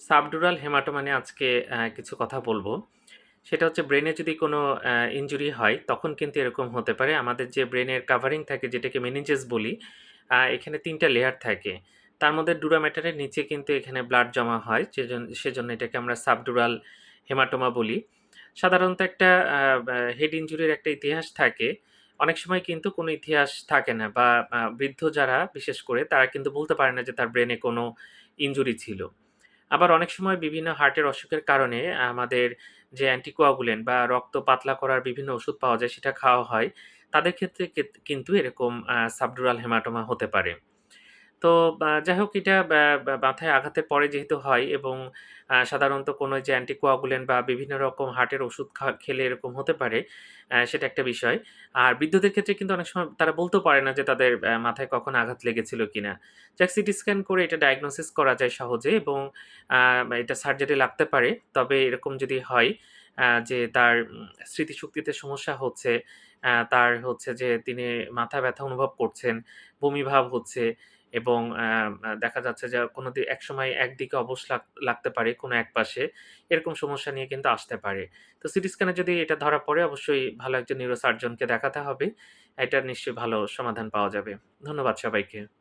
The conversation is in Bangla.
সাবডুরাল হেমাটোমা নিয়ে আজকে কিছু কথা বলব। সেটা হচ্ছে ব্রেনে যদি কোনো আ ইনজুরি হয় তখন কিন্তু এরকম হতে পারে। আমাদের যে ব্রেনের কাভারিং থাকে যেটাকে মেনিনজেস বলি, এখানে ৩ টা লেয়ার থাকে। তার মধ্যে ডুরা ম্যাটারের নিচে কিন্তু এখানে ব্লাড জমা হয়। যেজন সেজন্য এটাকে আমরা সাবডুরাল হেমাটোমা বলি। সাধারণত একটা হেড ইনজুরির একটা ইতিহাস থাকে। অনেক সময় কিন্তু কোনো ইতিহাস থাকে না বা বৃদ্ধ যারা বিশেষ করে তারা কিন্তু বলতে পারে না যে তার ব্রেনে কোনো ইনজুরি ছিল। আবার অনেক সময় বিভিন্ন হার্টের অসুখের কারণে আমাদের যে অ্যান্টিকোয়াগুলেন বা রক্ত পাতলা করার বিভিন্ন ওষুধ পাওয়া যায় সেটা খাওয়া হয়। তাদের ক্ষেত্রে কিন্তু এরকম সাবডুরাল হেমাটোমা হতে পারে। তো যাই হোক এটা মাথায় আঘাতের পরে যেহেতু হয় এবং সাধারণত কোনো যে অ্যান্টিকোয়াগুলেন্ট বা বিভিন্ন রকম হার্টের ওষুধ খা খেলে এরকম হতে পারে, সেটা একটা বিষয়। আর বৃদ্ধদের ক্ষেত্রে কিন্তু অনেক সময় তারা বলতেও পারে না যে তাদের মাথায় কখন আঘাত লেগেছিল কিনা। যাক সিটি স্ক্যান করে এটা ডায়াগনোসিস করা যায় সহজে এবং এটা সার্জারি লাগতে পারে। তবে এরকম যদি হয় যে তার স্মৃতিশক্তিতে সমস্যা হচ্ছে, তার হচ্ছে যে তিনি মাথা ব্যথা অনুভব করছেন, বমি ভাব হচ্ছে এবং দেখা যাচ্ছে যে কোনো দি একসময় একদিকে অবশ লাগ লাগতে পারে কোনো এক পাশে। এরকম সমস্যা নিয়ে কিন্তু আসতে পারে। তো সিটি স্ক্যানে যদি এটা ধরা পড়ে অবশ্যই ভালো একজন নিউরোসার্জনকে দেখাতে হবে। এটা নিশ্চয়ই ভালো সমাধান পাওয়া যাবে। ধন্যবাদ সবাইকে।